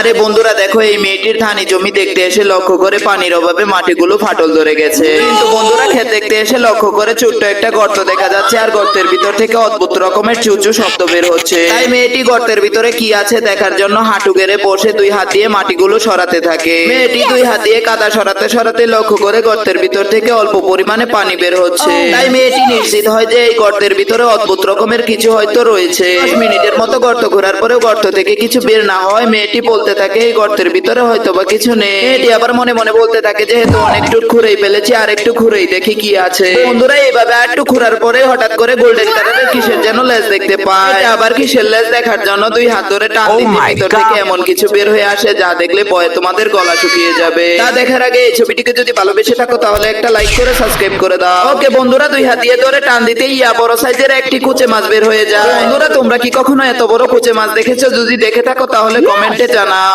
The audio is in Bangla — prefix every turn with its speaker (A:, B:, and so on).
A: আরে বন্ধুরা, দেখো, এই মেয়েটির ধানি জমি দেখতে এসে লক্ষ্য করে পানির অভাবে মাটিগুলো ফাটল ধরে গেছে। কিন্তু বন্ধুরা, ক্ষেত দেখতে এসে লক্ষ্য করে ছোট্ট একটা গর্ত দেখা যাচ্ছে, আর গর্তের ভিতর থেকে অদ্ভুত রকমের চুচু শব্দ বের হচ্ছে। তাই মেয়েটি গর্তের ভিতরে কি আছে দেখার জন্য হাঁটু গেড়ে বসে দুই হাত দিয়ে মাটিগুলো সরাতে থাকে। মেয়েটি দুই হাত দিয়ে কাদা সরাতে সরাতে লক্ষ্য করে গর্তের ভিতর থেকে অল্প পরিমাণে পানি বের হচ্ছে। তাই মেয়েটি নিশ্চিত হয় যে এই গর্তের ভিতরে অদ্ভুত রকমের কিছু হয়তো রয়েছে। দশ মিনিটের মতো গর্ত ঘোরার পরেও গর্ত থেকে কিছু বের না হয় মেয়েটি বলতে থাকে এই গর্তের ভিতরে হয়তো বা কিছু নেই। মেয়েটি আবার মনে মনে বলতে থাকে যেহেতু অনেকটু ঘুরেই ফেলেছি আর একটু ঘুরেই দেখি কি আছে। বন্ধুরা এইভাবে আর একটু ঘুরার পরে হঠাৎ করে গোল্ডেন কালারের কিসের যেন লেজ দেখতে পায়। আবার কিসের লেজ দেখার জন্য দুই হাত ধরে টান
B: Oh
A: দিতে ভিতর থেকে এমন কিছু বের হয়ে আসে যা দেখলে ভয়ে তোমাদের গলা শুকিয়ে যাবে। তা দেখার আগে এই ছবিটিকে যদি ভালোবেসে থাকো তাহলে একটা লাইক করে সাবস্ক্রাইব করে দাও। ওকে বন্ধুরা দুই হাত দিয়ে ধরে টান দিতে ইয়া বড় সাইজের একটি কুচে মাছ বের হয়ে যায়। বন্ধুরা তোমরা কি কখনো এত বড় কুচে মাছ দেখেছ? যদি দেখে থাকো তাহলে কমেন্টে জানা